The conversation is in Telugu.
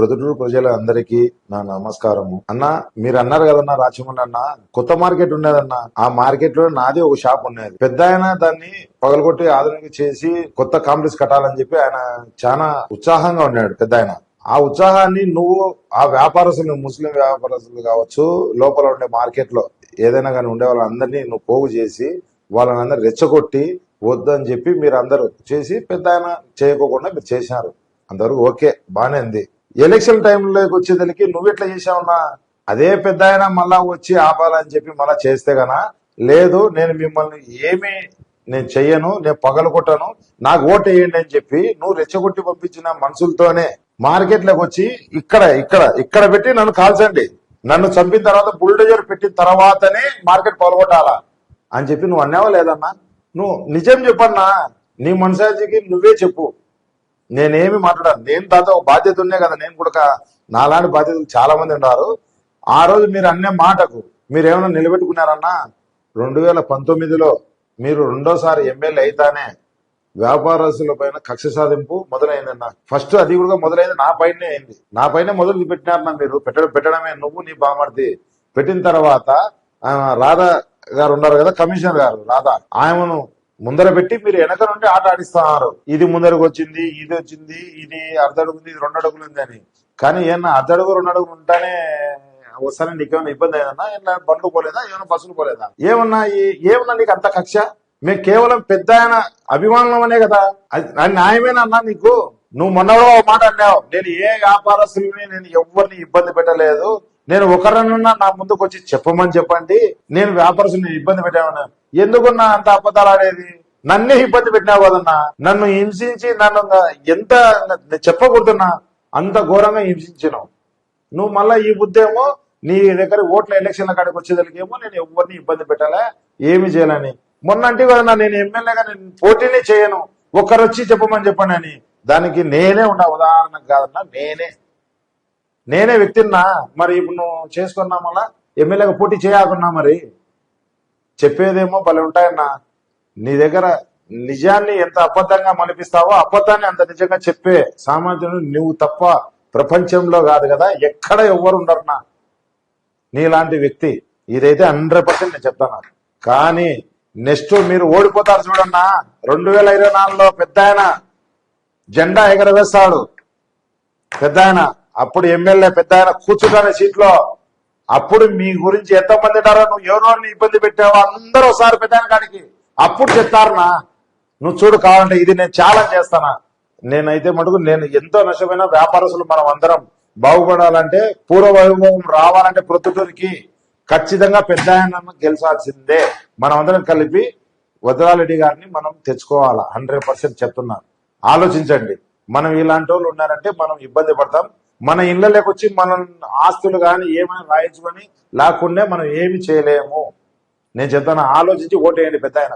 ప్రొద్దుటూరు ప్రజలందరికీ నా నమస్కారము. అన్న మీరు అన్నారు కదన్నా రాచమల్లి అన్న కొత్త మార్కెట్ ఉండేదన్న ఆ మార్కెట్లో నాది ఒక షాప్ ఉండేది పెద్ద ఆయన దాన్ని పగలగొట్టి ఆధునిక చేసి కొత్త కాంప్లెక్స్ కట్టాలని చెప్పి ఆయన చాలా ఉత్సాహంగా ఉన్నాడు పెద్ద ఆయన ఆ ఉత్సాహాన్ని నువ్వు ఆ వ్యాపారస్తులు ముస్లిం వ్యాపారస్తులు కావచ్చు లోపల ఉండే మార్కెట్లో ఏదైనా కానీ ఉండే వాళ్ళందరినీ నువ్వు పోగు చేసి వాళ్ళని అందరు రెచ్చగొట్టి వద్దని చెప్పి మీరు అందరూ చేసి పెద్ద ఆయన చేయకోకుండా మీరు చేశారు. అంతవరకు ఓకే బానే ఉంది. ఎలక్షన్ టైంలోకి వచ్చేదానికి నువ్వు ఎట్లా చేసావున్నా అదే పెద్ద ఆయన మళ్ళా వచ్చి ఆపాలని చెప్పి మళ్ళా చేస్తే గనా? లేదు నేను మిమ్మల్ని ఏమీ నేను చెయ్యను నేను పగలగొట్టను నాకు ఓటు వేయండి అని చెప్పి నువ్వు రెచ్చగొట్టి పంపించిన మనుషులతోనే మార్కెట్లోకి వచ్చి ఇక్కడ ఇక్కడ ఇక్కడ పెట్టి నన్ను కాల్చండి. నన్ను చంపిన తర్వాత బుల్డోజర్ పెట్టిన తర్వాతనే మార్కెట్ పగలగొట్టాలా? అని చెప్పి నువ్వు అన్నావా లేదన్నా? నువ్వు నిజం చెప్పన్నా. నీ మనసాజీకి నువ్వే చెప్పు. నేనేమి మాట్లాడాను. నేను దాంతో ఒక బాధ్యత ఉండే కదా నేను కూడా నాలాంటి బాధ్యతలు చాలా మంది ఉన్నారు. ఆ రోజు మీరు అన్నే మాటకు మీరు ఏమైనా నిలబెట్టుకున్నారన్నా రెండు వేల పంతొమ్మిదిలో మీరు రెండోసారి ఎమ్మెల్యే అయితేనే వ్యాపారస్తుల పైన కక్ష సాధింపు మొదలైందన్న. ఫస్ట్ అది కూడా మొదలైంది నా పైనే అయింది. నా పైన మొదలు పెట్టినారన్న మీరు. పెట్టడం పెట్టడమే నువ్వు నీ బామర్ది. పెట్టిన తర్వాత రాధా గారు ఉన్నారు కదా కమిషనర్ గారు రాధా. ఆయనను ముందర పెట్టి మీరు వెనక నుండి ఆట ఆడిస్తున్నారు. ఇది ముందరకు వచ్చింది ఇది వచ్చింది ఇది అర్ధడుగు ఉంది ఇది రెండు అడుగులు ఉంది అని. కానీ ఏమన్నా అర్ధడుగు రెండు అడుగులు ఉంటానే నీకు ఏమైనా ఇబ్బంది అయిందన్నా? ఏమన్నా బండ్లు పోలేదా? ఏమైనా బస్సులు పోలేదా? ఏమన్నా ఏమన్నా నీకు అంత కక్ష? మేము కేవలం పెద్ద ఆయన అభిమానం అనే కదా. అది అది న్యాయమేనా అన్నా నీకు? నువ్వు మొన్నడో ఒక మాట అన్నావు నేను ఏ వ్యాపారస్తుల్ని నేను ఎవరిని ఇబ్బంది పెట్టలేదు. నేను ఒకరినన్నా నా ముందుకు వచ్చి చెప్పమని చెప్పండి. నేను వ్యాపారస్తుని ఇబ్బంది పెట్టామన్నా. ఎందుకున్నా అంత అబద్ధాలు ఆడేది? నన్నే ఇబ్బంది పెట్టినావు కదన్నా నన్ను హింసించి నన్ను ఎంత నేను చెప్పకూడదున్నా అంత ఘోరంగా హింసించినావు. నువ్వు మళ్ళా ఈ బుద్ధేమో నీ దగ్గర ఓట్ల ఎలక్షన్ల కాడికి వచ్చేదానికేమో నేను ఎవరిని ఇబ్బంది పెట్టాలా? ఏమి చేయాలని మొన్న అంటే కదా నేను ఎమ్మెల్యేగా నేను పోటీనే చేయను. ఒక్కరు వచ్చి చెప్పమని చెప్పండి అని. దానికి నేనే ఉన్నా ఉదాహరణకు కాదన్నా నేనే. నేనే వ్యక్తిన్నా మరి ఇప్పుడు నువ్వు చేసుకున్నా మళ్ళా ఎమ్మెల్యేగా పోటీ చేయకున్నా మరి. చెప్పేదేమో భలే ఉంటాయన్నా. నీ దగ్గర నిజాన్ని ఎంత అబద్ధంగా మలిపిస్తావో అబద్ధాన్ని అంత నిజంగా చెప్పే సామాన్యుడు నువ్వు తప్ప ప్రపంచంలో కాదు కదా ఎక్కడ ఎవ్వరు ఉండరునా నీలాంటి వ్యక్తి ఇదైతే హండ్రెడ్ పర్సెంట్ నేను చెప్తాను. కానీ నెక్స్ట్ మీరు ఓడిపోతారు చూడన్నా రెండు వేల ఇరవై నాలుగులో పెద్ద ఆయన జెండా ఎగరవేస్తాడు. పెద్ద ఆయన అప్పుడు ఎమ్మెల్యే పెద్ద ఆయన కూర్చుంటానే సీట్లో. అప్పుడు మీ గురించి ఎంతమంది ఉన్నారో? నువ్వు ఎవరెవరిని ఇబ్బంది పెట్టావో అందరూ ఒకసారి పెద్ద కాడికి అప్పుడు చెప్తారనా నువ్వు చూడు కావాలంటే ఇది నేను ఛాలెంజ్ చేస్తానా? నేనైతే మటుకు నేను ఎంతో నష్టమైన వ్యాపారస్తులు మనం అందరం బాగుపడాలంటే పూర్వ వైభవం రావాలంటే ప్రొద్దుటూరికి ఖచ్చితంగా పెద్ద గెలిచాల్సిందే. మనం అందరం కలిపి వదరారెడ్డి గారిని మనం తెచ్చుకోవాలా? హండ్రెడ్ పర్సెంట్ చెప్తున్నాను. ఆలోచించండి. మనం ఇలాంటి వాళ్ళు ఉన్నారంటే మనం ఇబ్బంది పడతాం. మన ఇళ్ళలోకి వచ్చి మనం ఆస్తులు కానీ ఏమైనా రాయించుకొని లేకుండా మనం ఏమి చేయలేము. నేను చెప్తాను ఆలోచించి ఓటేయండి పెద్ద ఆయన.